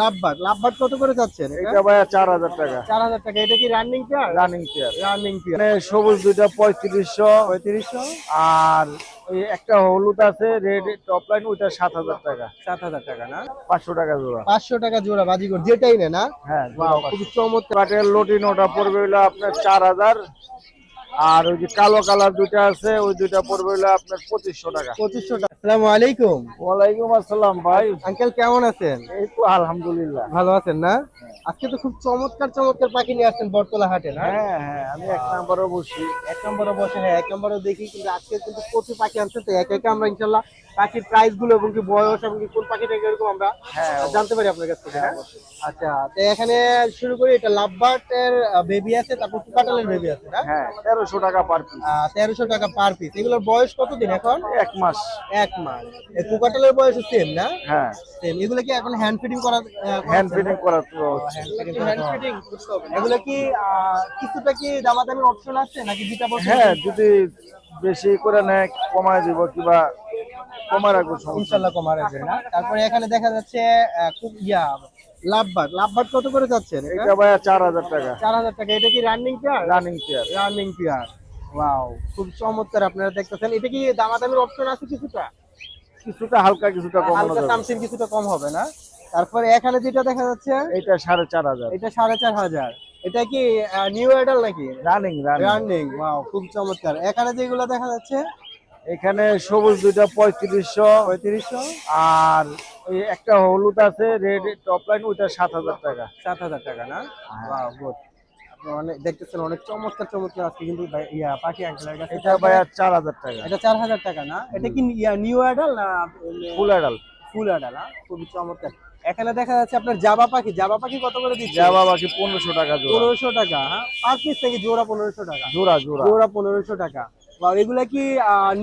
লাভবাট। লাভবাট কত করে যাচ্ছেন এটা? ভাইয়া চার হাজার টাকা। চার হাজার টাকা। এটা কি running pair running chair running pair মানে সবুজ দুইটা পঁয়ত্রিশশো। পঁয়ত্রিশশো? আর ওই একটা হলুদ আছে রেড টপ লাইন ওইটা সাত হাজার টাকা। সাত হাজার টাকা না? পাঁচশো টাকা জোড়া। পাঁচশো টাকা জোড়া বাজিগর যেটাই নে না হ্যাঁ Wow, খুবই চমৎকার। কাঠের লটিন ওটা পড়বে হলো আপনার চার হাজার। আর ওই যে কালো কালার দুইটা আছে ওই দুইটা পড়বে হলো আপনার পঁচিশশো টাকা। পঁচিশশো টাকা। আসসালামু আলাইকুম। ওয়ালাইকুম আসসালাম ভাই। আঙ্কেল কেমন আছেন? এই তো আলহামদুলিল্লাহ। ভালো আছেন না? আজকে তো খুব চমৎকার চমৎকার পাখি নিয়ে আসছেন বটতলা হাটে না? হ্যাঁ হ্যাঁ আমি এক নাম্বারও বসি। এক নম্বরে বসে হ্যাঁ এক দেখি কিন্তু আজকে কিন্তু প্রচুর পাখি তো এক একে আমরা ইনশাল্লাহ পাখির প্রাইসগুলো এবং কি বয়স এবং কি কোন পাখিটা এরকম আমরা হ্যাঁ, জানতে পারি আপনার কাছ থেকে হ্যাঁ? আচ্ছা তো এখানে শুরু করি এটা লাভবার্টের বেবি আছে তারপর কুকাটালের বেবি আছে না? হ্যাঁ তেরোশো টাকা পার পিস তেরোশো টাকা পার পিস এগুলোর বয়স কতদিন এখন? এক মাস। এক মাস এই কুকাটালের বয়স সেম না? হ্যাঁ। সেম এগুলো কি এখন হ্যান্ড ফিডিং করা হ্যান্ড ফিটিং করা তো হ্যান্ড ফিডিং এগুলো কি আহ, কিছুটা কি দামাদামির অপশন আছে নাকি দুটা বছর হ্যাঁ যদি বেশি করে নেয় কমায় দিব কিবা কমায় রাখব ইনশাল্লাহ কমার আছে না। তারপরে এখানে দেখা যাচ্ছে আহ, খুব ইয়া লাভবাট। লাভবাট কত করে যাচ্ছেন নেই। এটা ভাইয়া চার হাজার টাকা। চার হাজার টাকা। এটা কি running pair running chair running pair wow খুব চমৎকার আপনারা দেখতেছেন। এটা কি দামাদামির অপশন আছে কিছুটা? কিছুটা হালকা কিছুটা কমানো হালকা সামথিং কিছুটা কম হবে না। তারপরে এখানে যেটা দেখা যাচ্ছে এটা সাড়ে চার হাজার। এটা সাড়ে চার হাজার। এটা কি নিউ এডাল নাকি? রানিং রানিং ওয়াও খুব চমৎকার। এখানে যেগুলো দেখা যাচ্ছে? এখানে সবুজ দুইটা পঁয়ত্রিশশো। পঁয়ত্রিশশো? আর ওই একটা হলুদ আছে রেড টপ লাইন ওইটা সাত হাজার টাকা। সাত হাজার টাকা না? গুড আপনি অনেক দেখতেছেন অনেক চমৎকার চমৎকার আজকে কিন্তু ইয়া পাখি আঙ্কেলের কাছে। এটা ভাইয়া চার হাজার টাকা। এটা চার হাজার টাকা না? এটা কি নিউ অ্যাডাল না ফুল অ্যাডাল ফুল অ্যাডাল খুবই চমৎকার। এখানে দেখা যাচ্ছে আপনার জাবা পাখি। জাবা পাখি কত করে দিচ্ছে? যা বাবাকে পনেরোশো টাকা পনেরোশো টাকা হ্যাঁ পার পিস থেকে জোড়া পনেরোশো টাকা। জোড়া জোড়া। জোড়া পনেরোশো টাকা। বা এগুলা কি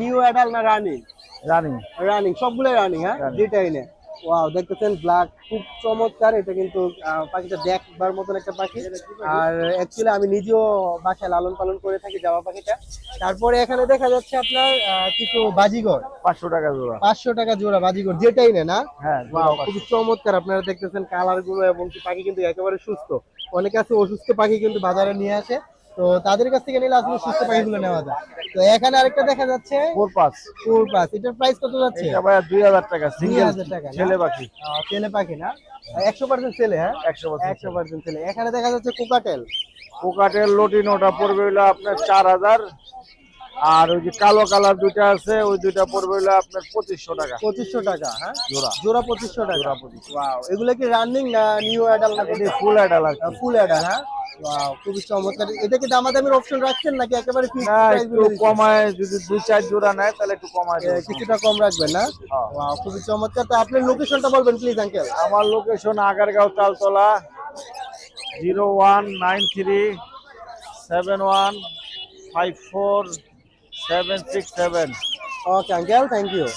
নিউ অ্যাডাল না রানিং রানিং রানিং সবগুলো রানিং হ্যাঁ? Running. ওয়াও দেখতেছেন ব্ল্যাক খুব চমৎকার। এটা কিন্তু পাখিটা দেখবার মতন একটা পাখি। আর অ্যাকচুয়ালি আমি নিজেও বাসায় লালন পালন করে থাকি জামা পাখিটা। তারপরে এখানে দেখা যাচ্ছে আপনার কিছু বাজিগর। পাঁচশো টাকা জোড়া। পাঁচশো টাকা জোড়া বাজিগর যেটাই নে না হ্যাঁ ওয়াও পাঁচশো। চমৎকার। আপনারা দেখতেছেন কালারগুলো এবং পাখি কিন্তু একেবারে সুস্থ। অনেকে আছে অসুস্থ পাখি কিন্তু বাজারে নিয়ে আসে। তো তাদের কাছ থেকে নিলে আসলে সুস্থ পাখিগুলো নেওয়া যায়। তো এখানে আরেকটা দেখা যাচ্ছে। ফোর পাঁচ ফুল পাস এটার প্রাইস কত যাচ্ছে? এটা দুই হাজার টাকা সিঙ্গেল 2000 টাকা? ছেলে পাখি। ছেলে পাখি না? একশো পার্সেন্ট ছেলে হ্যাঁ? একশো বছর একশো পার্সেন্ট ছেলে। এখানে দেখা যাচ্ছে কোকাটেল। পোকাটের লটিন ওটা পড়বে হলো আপনার চার হাজার। আর ওই যে কালো কালার দুইটা আছে ওই দুইটা পড়বে হলো আপনার পঁচিশশো টাকা। পঁচিশশো টাকা হ্যাঁ? জোড়া। জোড়া পঁচিশশো টাকা। ওয়াও এগুলো কি রানিং না নিউ অ্যাডাল না ফুল অ্যাডাল আর ফুল অ্যাডাল হ্যাঁ? ওয়াও খুবই চমৎকার। এটা কি দামাদামির অপশন রাখছেন নাকি একেবারে ফিক্স না একটু কমায় যদি দুই চার জোড়া নেয় তাহলে একটু কমায় কিছুটা কম রাখবেন না? হ্যাঁ। ওয়াও খুবই চমৎকার। তো আপনার লোকেশনটা বলবেন প্লিজ আঙ্কেল আমার location Agargaon Taltala zero one nine three seven one five four seven six seven. Okay uncle thank you